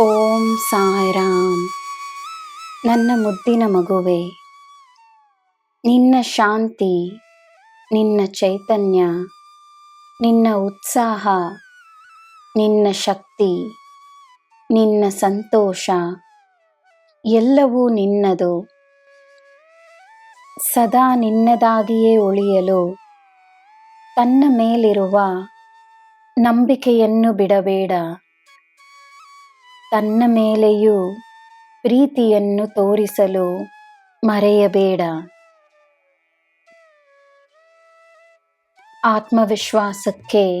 ಓಂ ಸಾಯಿರಾಮ್ ನನ್ನ ಮುದ್ದಿನ ಮಗುವೆ, ನಿನ್ನ ಶಾಂತಿ, ನಿನ್ನ ಚೈತನ್ಯ, ನಿನ್ನ ಉತ್ಸಾಹ, ನಿನ್ನ ಶಕ್ತಿ, ನಿನ್ನ ಸಂತೋಷ, ಎಲ್ಲವೂ ನಿನ್ನದು. ಸದಾ ನಿನ್ನದಾಗಿಯೇ ಉಳಿಯಲು ತನ್ನ ಮೇಲಿರುವ ನಂಬಿಕೆಯನ್ನು ಬಿಡಬೇಡ. ತನ್ನ ಮೇಲೆಯೂ ಪ್ರೀತಿಯನ್ನು ತೋರಿಸಲು ಮರೆಯಬೇಡ. ಆತ್ಮವಿಶ್ವಾಸಕ್ಕೆ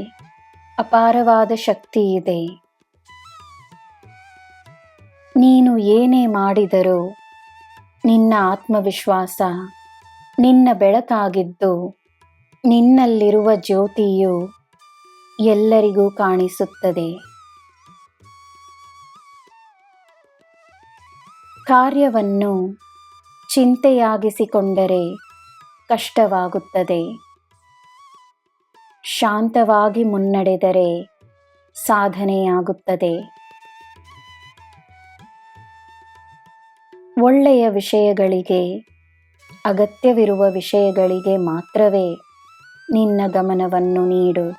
ಅಪಾರವಾದ ಶಕ್ತಿ ಇದೆ. ನೀನು ಏನೇ ಮಾಡಿದರೂ ನಿನ್ನ ಆತ್ಮವಿಶ್ವಾಸ ನಿನ್ನ ಬೆಳಕಾಗಿದ್ದು ನಿನ್ನಲ್ಲಿರುವ ಜ್ಯೋತಿಯು ಎಲ್ಲರಿಗೂ ಕಾಣಿಸುತ್ತದೆ. ಕಾರ್ಯವನ್ನು ಚಿಂತೆಯಾಗಿಸಿಕೊಂಡರೆ ಕಷ್ಟವಾಗುತ್ತದೆ. ಶಾಂತವಾಗಿ ಮುನ್ನಡೆದರೆ ಸಾಧನೆಯಾಗುತ್ತದೆ. ಒಳ್ಳೆಯ ವಿಷಯಗಳಿಗೆ, ಅಗತ್ಯವಿರುವ ವಿಷಯಗಳಿಗೆ ಮಾತ್ರವೇ ನಿನ್ನ ಗಮನವನ್ನು ನೀಡು.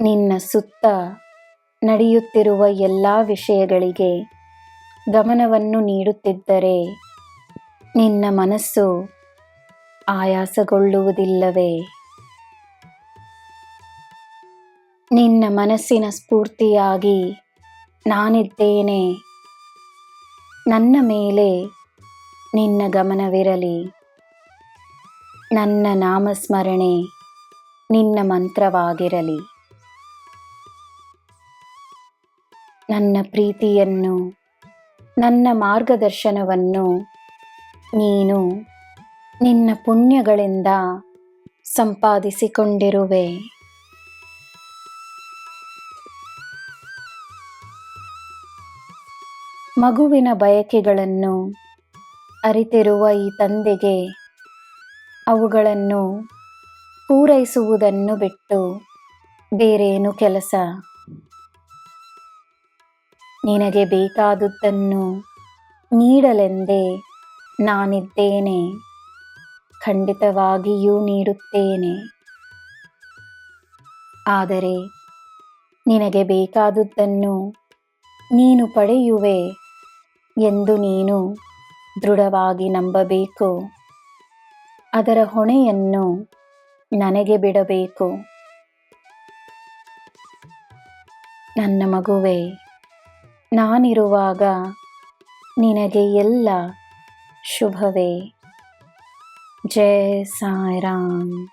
ನಿನ್ನ ಸುತ್ತ ನಡೆಯುತ್ತಿರುವ ಎಲ್ಲ ವಿಷಯಗಳಿಗೆ ಗಮನವನ್ನು ನೀಡುತ್ತಿದ್ದರೆ ನಿನ್ನ ಮನಸ್ಸು ಆಯಾಸಗೊಳ್ಳುವುದಿಲ್ಲವೇ? ನಿನ್ನ ಮನಸ್ಸಿನ ಸ್ಫೂರ್ತಿಯಾಗಿ ನಾನಿದ್ದೇನೆ. ನನ್ನ ಮೇಲೆ ನಿನ್ನ ಗಮನವಿರಲಿ. ನನ್ನ ನಾಮಸ್ಮರಣೆ ನಿನ್ನ ಮಂತ್ರವಾಗಿರಲಿ. ನನ್ನ ಪ್ರೀತಿಯನ್ನು ನನ್ನ ಮಾರ್ಗದರ್ಶನವನ್ನು ನೀನು ನಿನ್ನ ಪುಣ್ಯಗಳಿಂದ ಸಂಪಾದಿಸಿಕೊಂಡಿರುವೆ. ಮಗುವಿನ ಬಯಕೆಗಳನ್ನು ಅರಿತಿರುವ ಈ ತಂದೆಗೆ ಅವುಗಳನ್ನು ಪೂರೈಸುವುದನ್ನು ಬಿಟ್ಟು ಬೇರೇನು ಕೆಲಸ ನಿನಗೆ ಬೇಕಾದುದನ್ನು ನೀಡಲೆಂದೇ ನಾನಿದ್ದೇನೆ. ಖಂಡಿತವಾಗಿಯೂ ನೀಡುತ್ತೇನೆ. ಆದರೆ ನಿನಗೆ ಬೇಕಾದುದನ್ನು ನೀನು ಪಡೆಯುವೆ ಎಂದು ನೀನು ದೃಢವಾಗಿ ನಂಬಬೇಕು. ಅದರ ಹೊಣೆಯನ್ನು ನನಗೆ ಬಿಡಬೇಕು. ನನ್ನ ಮಗುವೆ ನಾನಿರುವಾಗ ನಿನಗೆ ಎಲ್ಲ ಶುಭವೇ. ಜಯ ಸಾಯಿರಾಮ್.